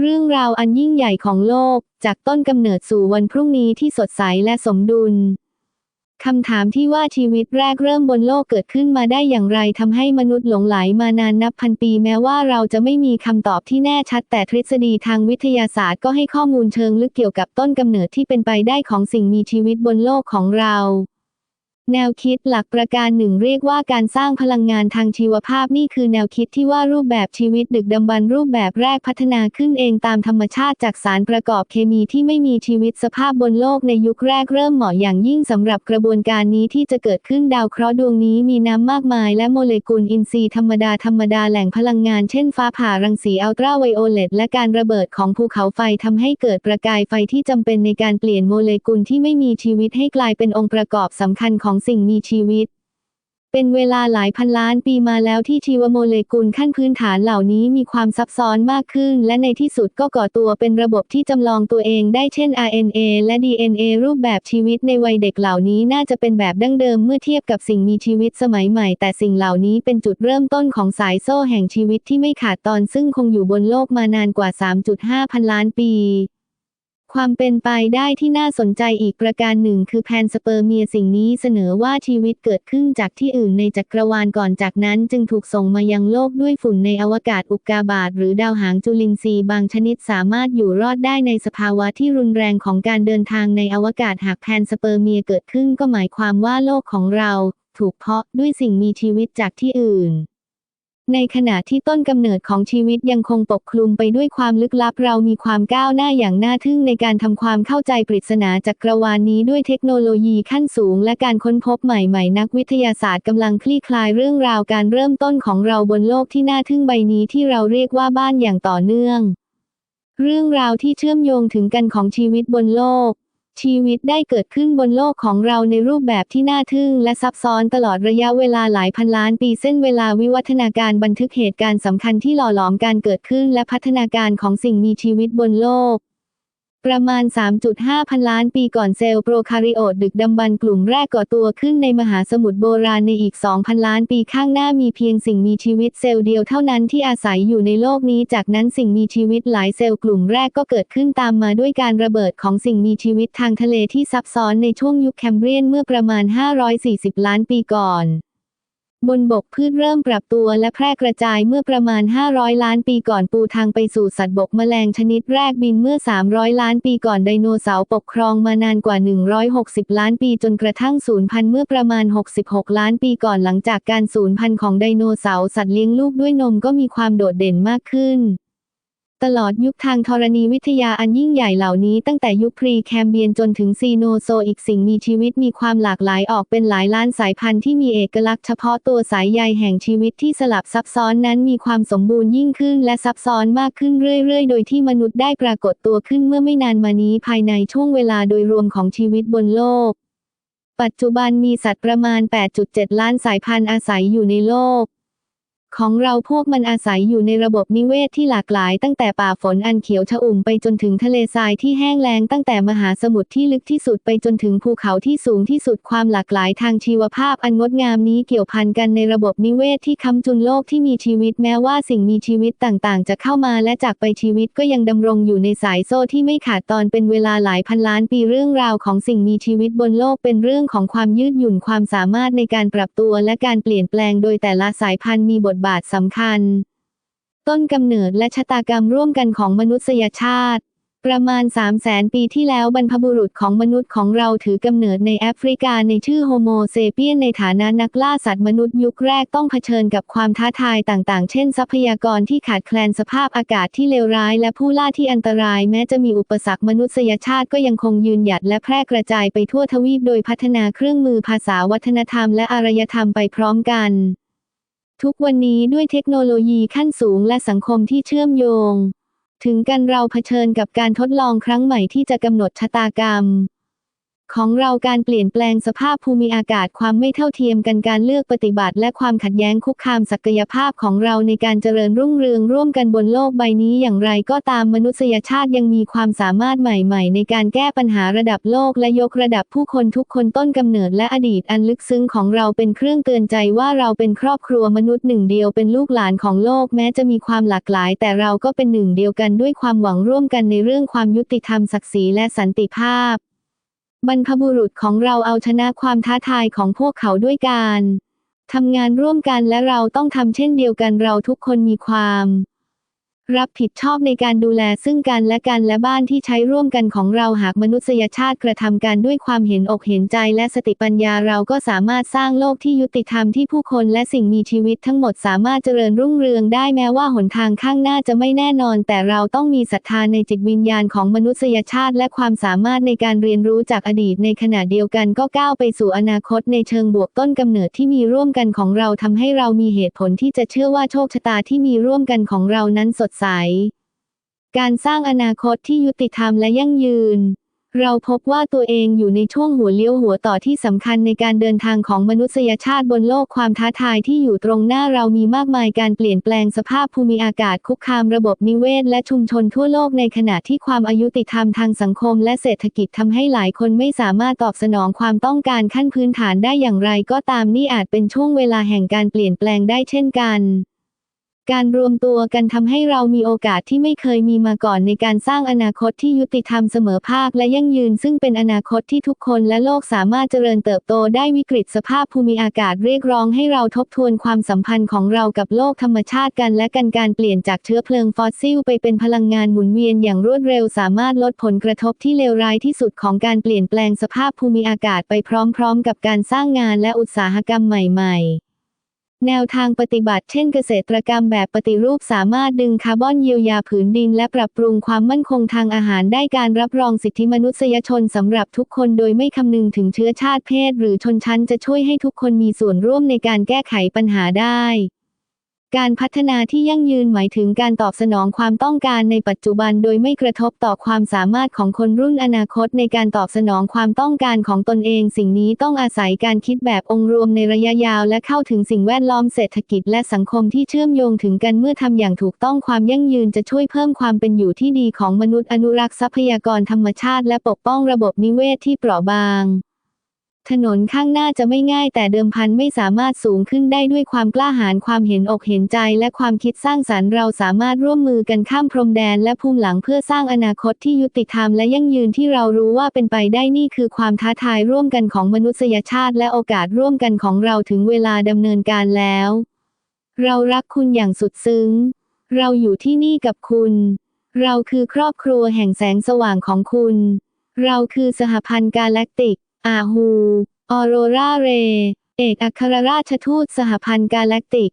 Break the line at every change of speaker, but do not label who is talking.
เรื่องราวอันยิ่งใหญ่ของโลก จากต้นกำเนิดสู่วันพรุ่งนี้ที่สดใสและสมดุลคำถามที่ว่าชีวิตแรกเริ่มบนโลกเกิดขึ้นมาได้อย่างไรทำให้มนุษย์หลงไหลมานานนับพันปีแม้ว่าเราจะไม่มีคำตอบที่แน่ชัด แต่ทฤษฎีทางวิทยาศาสตร์ก็ให้ข้อมูลเชิงลึกเกี่ยวกับต้นกำเนิดที่เป็นไปได้ของสิ่งมีชีวิตบนโลกของเรา แนวคิดหลักประการหนึ่งเรียกว่าการสร้างพลังงานทางชีวภาพนี่คือแนวคิดที่ว่ารูปแบบชีวิตดึกดำบรรพ์รูปแบบแรกพัฒนาขึ้นเองตามธรรมชาติจากสารประกอบเคมีที่ไม่มีชีวิตสภาพบนโลกในยุคแรกเริ่มเหมาะอย่างยิ่งสำหรับกระบวนการนี้ที่จะเกิดขึ้นดาวเคราะห์ดวงนี้มีน้ำมากมายและโมเลกุลอินทรีย์ธรรมดาธรรมดาแหล่งพลังงานเช่นฟ้าผ่ารังสีอัลตราไวโอเลตและการระเบิดของภูเขาไฟทำให้เกิดประกายไฟที่จำเป็นในการเปลี่ยนโมเลกุลที่ไม่มีชีวิตให้กลายเป็นองค์ประกอบสำคัญของสิ่งมีชีวิต เป็นเวลาหลายพันล้านปีมาแล้วที่ชีวโมเลกุลขั้นพื้นฐานเหล่านี้มีความซับซ้อนมากขึ้น และในที่สุดก็ก่อตัวเป็นระบบที่จำลองตัวเองได้เช่น RNA และ DNA รูปแบบชีวิตในวัยเด็กเหล่านี้น่าจะเป็นแบบดั้งเดิมเมื่อเทียบกับสิ่งมีชีวิตสมัยใหม่ แต่สิ่งเหล่านี้เป็นจุดเริ่มต้นของสายโซ่แห่งชีวิตที่ไม่ขาดตอนซึ่งคงอยู่บนโลกมานานกว่า 3.5 พันล้านปี ความเป็นไปได้ที่น่าสนใจอีกประการหนึ่งคือแพนสเปอร์เมียสิ่งนี้เสนอว่าชีวิตเกิดขึ้นจากที่อื่นในจักรวาลก่อนจากนั้นจึงถูกส่งมายังโลกด้วยฝุ่นในอวกาศอุกกาบาตหรือดาวหางจุลินทรีย์บางชนิดสามารถอยู่รอดได้ในสภาวะที่รุนแรงของการเดินทางในอวกาศหากแพนสเปอร์เมียเกิดขึ้นก็หมายความว่าโลกของเรา ถูกเพาะด้วยสิ่งมีชีวิตจากที่อื่น ในขณะที่ต้นกำเนิดของชีวิตยังคงปกคลุมไปด้วยความลึกลับเรามีความก้าวหน้าอย่างน่าทึ่งในการทำความเข้าใจปริศนาจักรวาลนี้ด้วยเทคโนโลยีขั้นสูง และการค้นพบใหม่ๆ นักวิทยาศาสตร์กำลังคลี่คลายเรื่องราวการเริ่มต้นของเราบนโลกที่น่าทึ่งใบนี้ที่เราเรียกว่าบ้านอย่างต่อเนื่อง เรื่องราวที่เชื่อมโยงถึงกันของชีวิตบนโลก ชีวิตได้เกิดขึ้นบนโลกของเราในรูปแบบที่น่าทึ่งและซับซ้อนตลอดระยะเวลาหลายพันล้านปีเส้นเวลาวิวัฒนาการบันทึกเหตุการณ์สำคัญที่หล่อหลอมการเกิดขึ้นและพัฒนาการของสิ่งมีชีวิตบนโลก ประมาณ 3.5 พันล้านปีก่อนเซลล์โปรคาริโอตดึกดำบรรพ์กลุ่มแรกก่อตัวขึ้นในมหาสมุทรโบราณในอีก 2,000 ล้านปีข้างหน้ามีเพียงสิ่งมีชีวิตเซลล์เดียวเท่านั้นที่อาศัยอยู่ในโลกนี้ จากนั้นสิ่งมีชีวิตหลายเซลล์กลุ่มแรกก็เกิดขึ้นตามมาด้วยการระเบิดของสิ่งมีชีวิตทางทะเลที่ซับซ้อนในช่วงยุคแคมเบรียนเมื่อประมาณ 540 ล้านปีก่อน บนบกพืชเริ่มปรับตัวและแพร่กระจายเมื่อประมาณ 500 ล้านปีก่อนปูทางไปสู่สัตว์บกแมลงชนิดแรกบินเมื่อ 300 ล้านปีก่อนไดโนเสาร์ปกครองมานานกว่า 160 ล้านปีจนกระทั่งสูญพันธุ์เมื่อประมาณ 66 ล้านปีก่อนหลังจากการสูญพันธุ์ของไดโนเสาร์สัตว์เลี้ยงลูกด้วยนมก็มีความโดดเด่นมากขึ้น ตลอดยุคทางธรณีวิทยาอันยิ่งใหญ่เหล่านี้ตั้งแต่ยุคพรีแคมเบียนจนถึงซีโนโซอีกสิ่งมีชีวิตมีความหลากหลายออกเป็นหลายล้านสายพันธุ์ที่มีเอกลักษณ์เฉพาะตัวสายใยแห่งชีวิตที่สลับซับซ้อนนั้นมีความสมบูรณ์ยิ่งขึ้นและซับซ้อนมากขึ้นเรื่อยๆ โดยที่มนุษย์ได้ปรากฏตัวขึ้นเมื่อไม่นานมานี้ภายในช่วงเวลาโดยรวมของชีวิตบนโลก ปัจจุบันมีสัตว์ประมาณ 8.7 ล้านสายพันธุ์อาศัยอยู่ในโลก ของเราพวกมันอาศัยอยู่ในระบบนิเวศที่หลากหลายตั้งแต่ป่าฝนอันเขียวชอุ่มไปจนถึงทะเลทรายที่แห้งแล้งตั้งแต่มหาสมุทรที่ลึกที่สุดไปจนถึงภูเขาที่สูงที่สุดความหลากหลายทางชีวภาพอันงดงามนี้เกี่ยวพันกันในระบบนิเวศที่ค้ำจุนโลกที่มีชีวิตแม้ว่าสิ่งมีชีวิตต่างๆ จะเข้ามาและจากไปชีวิตก็ยังดำรงอยู่ในสายโซ่ที่ไม่ขาดตอนเป็นเวลาหลายพันล้านปีเรื่องราวของสิ่งมีชีวิตบนโลกเป็นเรื่องของความยืดหยุ่นความสามารถในการปรับตัวและการเปลี่ยนแปลงโดยแต่ละสายพันธุ์มีบทบาทสำคัญ ต้นกำเนิดและชะตากรรมร่วมกันของมนุษยชาติ ประมาณ 3 0 0แสนปีที่แล้วบรรพบุรุษของมนุษย์ของเราถือกำเนิดในแอฟริกาในชื่อโฮโมเซเปียนในฐานะนักล่าสัตว์มนุษย์ยุคแรกต้องเผชิญกับความท้าทายต่างๆ เช่น ทรัพยากรที่ขาดแคลนสภาพอากาศที่เลวร้าย และผู้ล่าที่อันตรายแม้จะมีอุปสรรคมนุษยชาติก็ยังคงยืนหยัดและแพร่กระจายไปทั่วทวีปโดยพัฒนาเครื่องมือภาษาวัฒนธรรมและอารยธรรมไปพร้อมกัน ทุกวันนี้ด้วยเทคโนโลยีขั้นสูงและสังคมที่เชื่อมโยง ถึงกันเราเผชิญกับการทดลองครั้งใหม่ที่จะกำหนดชะตากรรม ของเราการเปลี่ยนแปลงสภาพภูมิอากาศความไม่เท่าเทียมกันการเลือกปฏิบัติ และความขัดแย้งคุกคามศักยภาพของเราในการเจริญรุ่งเรืองร่วมกันบนโลกใบนี้อย่างไรก็ตามมนุษยชาติยังมีความสามารถใหม่ ๆ ในการแก้ปัญหาระดับโลกและยกระดับผู้คนทุกคนต้นกำเนิดและอดีตอันลึกซึ้งของเราเป็นเครื่องเตือนใจว่าเราเป็นครอบครัวมนุษย์หนึ่งเดียวเป็นลูกหลานของโลกแม้จะมีความหลากหลาย แต่เราก็เป็นหนึ่งเดียวกันด้วยความหวังร่วมกันในเรื่องความยุติธรรมศักดิ์ศรีและสันติภาพ บรรพบุรุษของเราเอาชนะความท้าทายของพวกเขาด้วยการทำงานร่วมกันและเราต้องทำเช่นเดียวกันเราทุกคนมีความ รับผิดชอบในการดูแลซึ่งกันและกันและบ้านที่ใช้ร่วมกันของเราหากมนุษยชาติกระทำการด้วยความเห็นอกเห็นใจและสติปัญญาเราก็สามารถสร้างโลกที่ยุติธรรมที่ผู้คนและสิ่งมีชีวิตทั้งหมดสามารถเจริญรุ่งเรืองได้แม้ว่าหนทางข้างหน้าจะไม่แน่นอน แต่เราต้องมีศรัทธาในจิตวิญญาณของมนุษยชาติ และความสามารถในการเรียนรู้จากอดีตในขณะเดียวกันก็ก้าวไปสู่อนาคตในเชิงบวกต้นกำเนิดที่มีร่วมกันของเราทำให้เรามีเหตุผลที่จะเชื่อว่าโชคชะตาที่มีร่วมกันของเรานั้นสดใส การสร้างอนาคตที่ยุติธรรมและยั่งยืน เราพบว่าตัวเองอยู่ในช่วงหัวเลี้ยวหัวต่อที่สำคัญในการเดินทางของมนุษยชาติบนโลกความท้าทายที่อยู่ตรงหน้าเรามีมากมายการเปลี่ยนแปลงสภาพภูมิอากาศคุกคามระบบนิเวศ และชุมชนทั่วโลกในขณะที่ความอายุติธรรมทางสังคมและเศรษฐกิจทำให้หลายคนไม่สามารถตอบสนองความต้องการขั้นพื้นฐานได้อย่างไรก็ตามนี่อาจเป็นช่วงเวลาแห่งการเปลี่ยนแปลงได้เช่นกัน การรวมตัวกันทำให้เรามีโอกาสที่ไม่เคยมีมาก่อนในการสร้างอนาคตที่ยุติธรรมเสมอภาคและยั่งยืน ซึ่งเป็นอนาคตที่ทุกคนและโลกสามารถเจริญเติบโตได้วิกฤตสภาพภูมิอากาศเรียกร้องให้เราทบทวนความสัมพันธ์ของเรากับโลกธรรมชาติกันและกันการเปลี่ยนจากเชื้อเพลิงฟอสซิลไปเป็นพลังงานหมุนเวียนอย่างรวดเร็ว สามารถลดผลกระทบที่เลวร้ายที่สุดของการเปลี่ยนแปลงสภาพภูมิอากาศไปพร้อม ๆ กับการสร้างงานและอุตสาหกรรมใหม่ ๆ แนวทางปฏิบัติเช่นเกษตรกรรมแบบปฏิรูปสามารถดึงคาร์บอนเยียวยาผืนดิน และปรับปรุงความมั่นคงทางอาหารได้การรับรองสิทธิมนุษยชนสำหรับทุกคนโดยไม่คำนึงถึงเชื้อชาติเพศ หรือชนชั้นจะช่วยให้ทุกคนมีส่วนร่วมในการแก้ไขปัญหาได้ การพัฒนาที่ยั่งยืนหมายถึงการตอบสนองความต้องการในปัจจุบันโดยไม่กระทบต่อความสามารถของคนรุ่นอนาคตในการตอบสนองความต้องการของตนเอง สิ่งนี้ต้องอาศัยการคิดแบบองค์รวมในระยะยาว และเข้าถึงสิ่งแวดล้อมเศรษฐกิจและสังคมที่เชื่อมโยงถึงกันเมื่อทำอย่างถูกต้องความยั่งยืนจะช่วยเพิ่มความเป็นอยู่ที่ดีของมนุษย์อนุรักษ์ทรัพยากรธรรมชาติ และปกป้องระบบนิเวศที่เปราะบาง ถนนข้างหน้าจะไม่ง่ายแต่เดิมพันไม่สามารถสูงขึ้นได้ด้วยความกล้าหาญความเห็นอกเห็นใจและความคิดสร้างสรรค์เราสามารถร่วมมือกันข้ามพรมแดนและภูมิหลังเพื่อสร้างอนาคตที่ยุติธรรมและยั่งยืนที่เรารู้ว่าเป็นไปได้นี่คือความท้าทายร่วมกันของมนุษยชาติ และโอกาสร่วมกันของเราถึงเวลาดำเนินการแล้ว เรารักคุณอย่างสุดซึ้ง เราอยู่ที่นี่กับคุณ เราคือครอบครัวแห่งแสงสว่างของคุณ เราคือสหพันธ์กาแล็กติก อาฮู ออโรราเร เอกอัครราชทูตสหพันธ์กาแล็กติก